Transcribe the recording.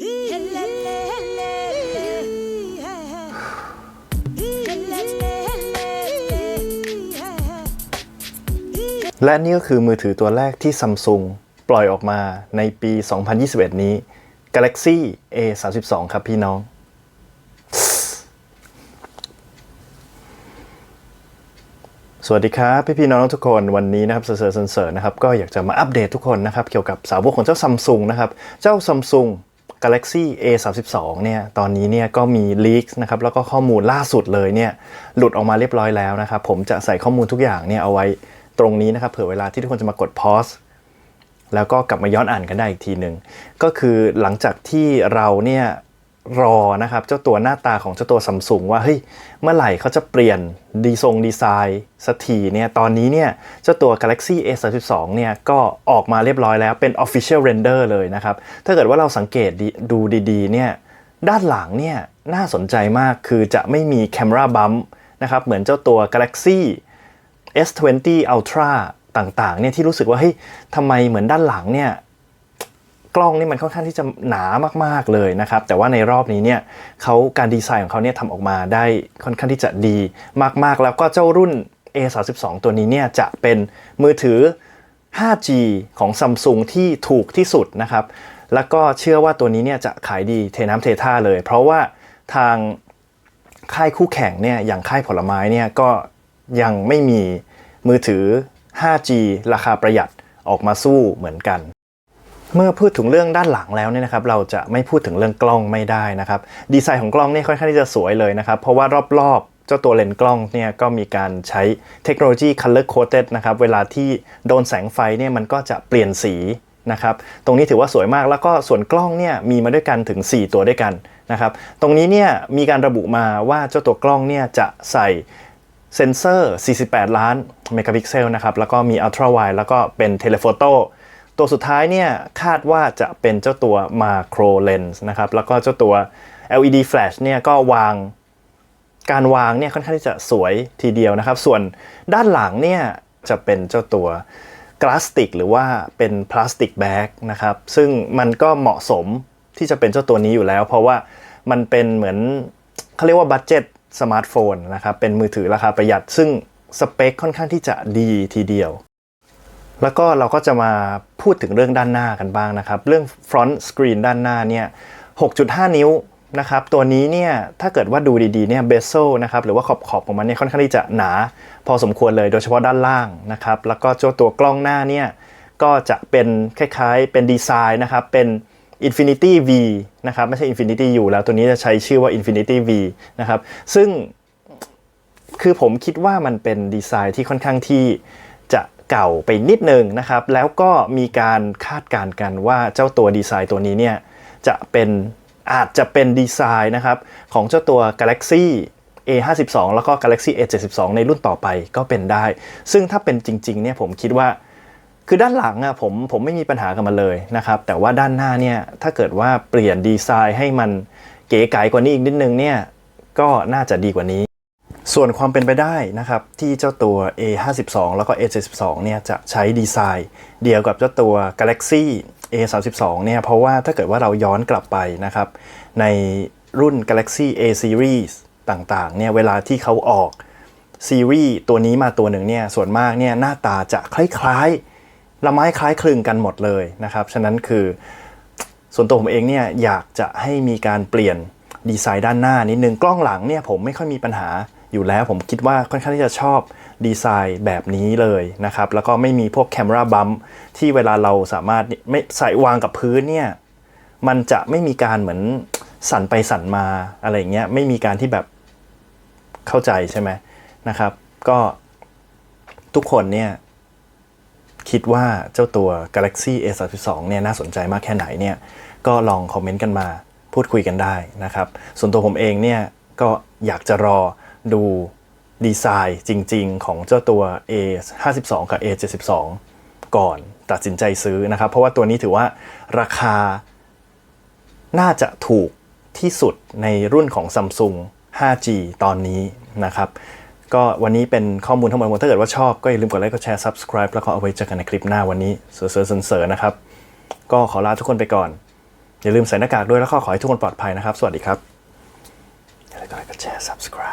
และนี่ก็คือมือถือตัวแรกที่ซัมซุงปล่อยออกมาในปี 2021 นี้ Galaxy A32 ครับพี่น้อง สวัสดีครับ พี่พี่น้องทุกคนวันนี้นะครับเซอร์เซอร์เซอร์นะครับ ก็อยากจะมาอัปเดตทุกคนนะครับ เกี่ยวกับสาวกของเจ้าซัมซุงนะครับ เจ้าซัมซุง Galaxy A32 เนี่ยตอนนี้เนี่ยก็มีลีกนะครับแล้วก็ข้อมูลล่าสุดเลยเนี่ยหลุดออกมาเรียบร้อยแล้วนะครับผมจะใส่ข้อมูลทุกอย่างเนี่ยเอาไว้ตรงนี้นะครับเผื่อเวลาที่ทุกคนจะมากดพอสแล้วก็กลับมาย้อนอ่านกันได้อีกทีหนึ่งก็คือหลังจากที่เราเนี่ย รอนะครับเจ้าตัวหน้าตาของเจ้าตัวซัมซุงว่าเฮ้ยเมื่อไหร่เขาจะเปลี่ยนดีทรงดีไซน์สักทีเนี่ยตอนนี้เนี่ยเจ้าตัว Galaxy A32 เนี่ยก็ออกมาเรียบร้อยแล้วเป็น Official Render เลยนะครับ ถ้าเกิดว่าเราสังเกตด,ดูดีๆเนี่ยด้านหลังเนี่ยน่าสนใจมากคือจะไม่มี Camera Bump นะครับเหมือนเจ้าตัว Galaxy S20 Ultra ต่างๆเนี่ยที่รู้สึกว่าเฮ้ยทำไมเหมือนด้านหลังเนี่ย กล้องนี่มันค่อนข้างที่จะหนามากๆเลยนะครับ แต่ว่าในรอบนี้เนี่ยเขาการดีไซน์ของเขาเนี่ยทำออกมาได้ค่อนข้างที่จะดีมากๆ แล้วก็เจ้ารุ่น A32 ตัวนี้เนี่ยจะเป็นมือถือ 5G ของซัมซุงที่ถูกที่สุดนะครับ แล้วก็เชื่อว่าตัวนี้เนี่ยจะขายดีเทน้ำเทท่าเลย เพราะว่าทางค่ายคู่แข่งเนี่ยอย่างค่ายผลไม้เนี่ยก็ยังไม่มีมือถือ 5G ราคาประหยัดออกมาสู้เหมือนกัน เมื่อพูดถึงเรื่องด้านหลังแล้วเนี่ยนะครับเราจะไม่พูดถึงเรื่องกล้องไม่ได้นะครับดีไซน์ของกล้องเนี่ยค่อนข้างที่จะสวยเลยนะครับเพราะว่ารอบๆ เจ้าตัวเลนส์กล้องเนี่ยก็มีการใช้เทคโนโลยี color coded นะครับเวลาที่โดนแสงไฟเนี่ยมันก็จะเปลี่ยนสีนะครับตรงนี้ถือว่าสวยมากแล้วก็ส่วนกล้องเนี่ยมีมาด้วยกันถึง 4 ตัวด้วยกันนะครับตรงนี้เนี่ยมีการระบุมาว่าเจ้าตัวกล้องเนี่ยจะใส่เซนเซอร์ 48 ล้านเมกะพิกเซลนะครับแล้วก็มีอัลตร้าไวแล้วก็เป็นเทเลโฟโต้ ตัวสุดท้ายเนี่ยคาดว่าจะเป็นเจ้าตัว Macro Lens นะครับแล้วก็เจ้าตัว LED Flash เนี่ยก็วางการวางเนี่ยค่อนข้างที่จะสวยทีเดียวนะครับ ส่วนด้านหลังเนี่ยจะเป็นเจ้าตัวกลาสติกหรือว่าเป็นพลาสติกแบ็กนะครับ ซึ่งมันก็เหมาะสมที่จะเป็นเจ้าตัวนี้อยู่แล้ว เพราะว่ามันเป็นเหมือนเขาเรียกว่าบัตเจ็ตสมาร์ทโฟนนะครับ เป็นมือถือราคาประหยัด ซึ่งสเปคค่อนข้างที่จะดีทีเดียว แล้วก็เราก็จะมาพูดถึงเรื่องด้านหน้ากันบ้างนะครับ เรื่อง front screen ด้านหน้าเนี่ย 6.5 นิ้วนะครับ ตัวนี้เนี่ย ถ้าเกิดว่าดูดีๆเนี่ย bezel นะครับ หรือว่าขอบขอบๆของมันเนี่ยค่อนข้างที่จะหนา พอสมควรเลยโดยเฉพาะด้านล่างนะครับ แล้วก็เจ้าตัวกล้องหน้าเนี่ย ก็จะเป็นคล้ายๆเป็นดีไซน์นะครับ เป็น Infinity V นะครับ ไม่ใช่ Infinity U แล้วตัวนี้จะใช้ชื่อว่า Infinity V นะครับ ซึ่งคือผมคิดว่ามันเป็นดีไซน์ที่ค่อนข้างที่ เก่าไปนิดนึงนะครับ แล้วก็มีการคาดการณ์กันว่าเจ้าตัวดีไซน์ตัวนี้เนี่ยจะเป็นอาจจะเป็นดีไซน์นะครับของเจ้าตัว Galaxy A52 แล้วก็ Galaxy A72 ในรุ่นต่อไปก็เป็นได้ ซึ่งถ้าเป็นจริงๆเนี่ยผมคิดว่า คือด้านหลังอะผมผมไม่มีปัญหากับมันเลยนะครับ แต่ว่าด้านหน้าเนี่ยถ้าเกิดว่าเปลี่ยนดีไซน์ให้มันเก๋ไก๋กว่านี้อีกนิดนึงเนี่ยก็น่าจะดีกว่านี้ ส่วนความเป็นไปได้นะครับที่เจ้าตัว A52 แล้วก็ A72 เนี่ยจะใช้ดีไซน์ เดียวกับเจ้าตัว Galaxy A32 เนี่ยเพราะว่าถ้าเกิดว่าเราย้อนกลับไปนะครับในรุ่น Galaxy A Series ต่างๆเนี่ยเวลาที่เขาออกซีรีส์ตัวนี้มาตัวหนึ่งเนี่ยส่วนมากเนี่ยหน้าตาจะคล้ายๆละไม้คล้ายคลึงกันหมดเลยนะครับฉะนั้นคือส่วนตัวผมเองเนี่ยอยากจะให้มีการเปลี่ยนดีไซน์ด้านหน้านิดนึงกล้องหลังเนี่ยผมไม่ค่อยมีปัญหา อยู่แล้วผมคิดว่าค่อนข้างที่จะชอบดีไซน์แบบนี้เลยนะครับ แล้วก็ไม่มีพวกแคมราบัมที่เวลาเราสามารถไม่ใส่วางกับพื้นเนี่ย มันจะไม่มีการเหมือนสั่นไปสั่นมาอะไรเงี้ยไม่มีการที่แบบเข้าใจใช่ไหมนะครับ ก็ทุกคนเนี่ยคิดว่าเจ้าตัว Galaxy A32 เนี่ยน่าสนใจมากแค่ไหนเนี่ยก็ลองคอมเมนต์กันมาพูดคุยกันได้นะครับ ส่วนตัวผมเองเนี่ยก็อยากจะรอ ดูดีไซน์จริง ๆ ของเจ้าตัว A52 กับ A72 ก่อนตัดสินใจซื้อนะครับ เพราะว่าตัวนี้ถือว่าราคาน่าจะถูกที่สุดในรุ่นของ Samsung 5G ตอนนี้นะครับ ก็วันนี้เป็นข้อมูลทั้งหมดถ้าเกิดว่าชอบก็อย่าลืมกดไลค์กดแชร์ subscribe แล้วก็เอาไว้เจอกันในคลิปหน้าวันนี้เสือเสือเสือนะครับ ก็ขอลาทุกคนไปก่อน อย่าลืมใส่หน้ากากด้วยแล้วก็ขอให้ทุกคนปลอดภัยนะครับ สวัสดีครับอย่าลืมกดไลค์กดแชร์ subscribe